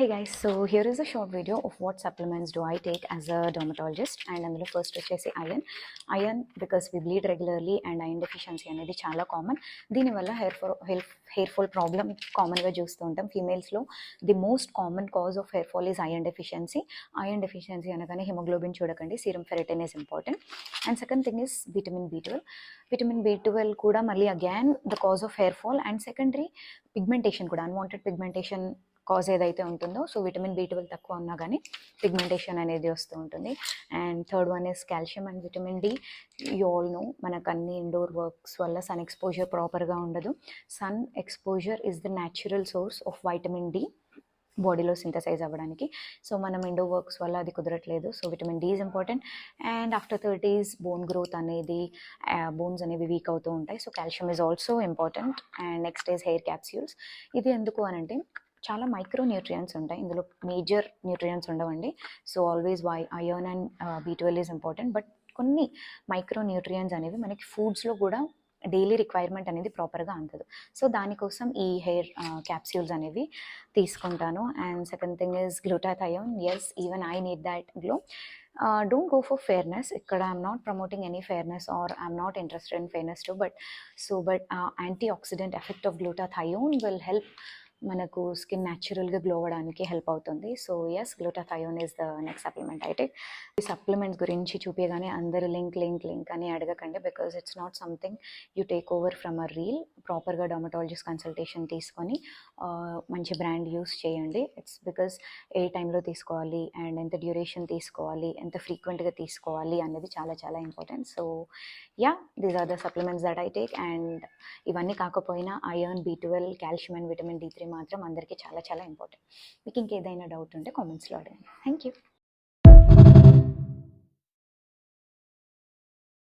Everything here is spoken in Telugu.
Hey guys, so here is a short video of what supplements do I take as a dermatologist. And అందులో ఫస్ట్ వచ్చేసి iron iron because we bleed regularly and iron deficiency అనేది చాలా కామన్ దీనివల్ల hair fall hair hair fall problem కామన్గా చూస్తూ ఉంటాం. ఫీమేల్స్లో the most common cause of hair fall is iron deficiency iron deficiency అనగానే హిమోగ్లోబిన్ చూడకండి. Serum ferritin is important and second thing is vitamin B twelve vitamin B twelve కూడా మళ్ళీ again the cause of hair fall and secondary pigmentation కూడా అన్వాంటెడ్ పిగ్మెంటేషన్ కాజ్ ఏదైతే ఉంటుందో సో విటమిన్ బి ట్వెల్వ్ తక్కువ ఉన్నా కానీ పిగ్మెంటేషన్ అనేది వస్తూ ఉంటుంది. And third one is calcium and vitamin D you all know మనకు అన్ని ఇండోర్ వర్క్స్ వల్ల సన్ ఎక్స్పోజర్ ప్రాపర్గా ఉండదు. Sun exposure is the natural source of vitamin D బాడీలో సింథసైజ్ అవ్వడానికి. సో మనం ఇండో వర్క్స్ వల్ల అది కుదరట్లేదు. So vitamin D is important and after thirties bone growth అనేది బోన్స్ అనేవి వీక్ అవుతూ ఉంటాయి. So calcium is also important and next is hair capsules ఇది ఎందుకు అని అంటే చాలా మైక్రో న్యూట్రియంట్స్ ఉంటాయి. ఇందులో మేజర్ న్యూట్రియంట్స్ ఉండవండి. So always why iron and B twelve is important but కొన్ని మైక్రో న్యూట్రియంట్స్ అనేవి మనకి ఫుడ్స్లో కూడా డైలీ రిక్వైర్మెంట్ అనేది ప్రాపర్గా అందదు. సో దానికోసం ఈ హెయిర్ క్యాప్స్యూల్స్ అనేవి తీసుకుంటాను. And second thing is glutathione yes even I need that glow don't go for fairness ఇక్కడ I'm not promoting any fairness or I'm not interested in fairness too but so but antioxidant effect of glutathione will help మనకు స్కిన్ న్యాచురల్గా గ్లో అవ్వడానికి హెల్ప్ అవుతుంది. So yes glutathione is the next supplement అయితే ఈ సప్లిమెంట్స్ గురించి చూపించగానే అందరు లింక్ లింక్ లింక్ అని అడగకండి because it's not something you take over from a reel ప్రాపర్గా డొమటాలజిస్ట్ కన్సల్టేషన్ తీసుకొని మంచి బ్రాండ్ యూస్ చేయండి. ఇట్స్ బికాజ్ ఏ టైంలో తీసుకోవాలి అండ్ ఎంత డ్యూరేషన్ తీసుకోవాలి ఎంత ఫ్రీక్వెంట్గా తీసుకోవాలి అనేది చాలా చాలా important so ya these are the supplements that I take and ఇవన్నీ కాకపోయినా iron B twelve calcium and vitamin D three మాత్రం అందరికీ చాలా చాలా ఇంపార్టెంట్. మీకు ఇంకేదైనా డౌట్ ఉంటే కామెంట్స్లో అడగండి. Thank you.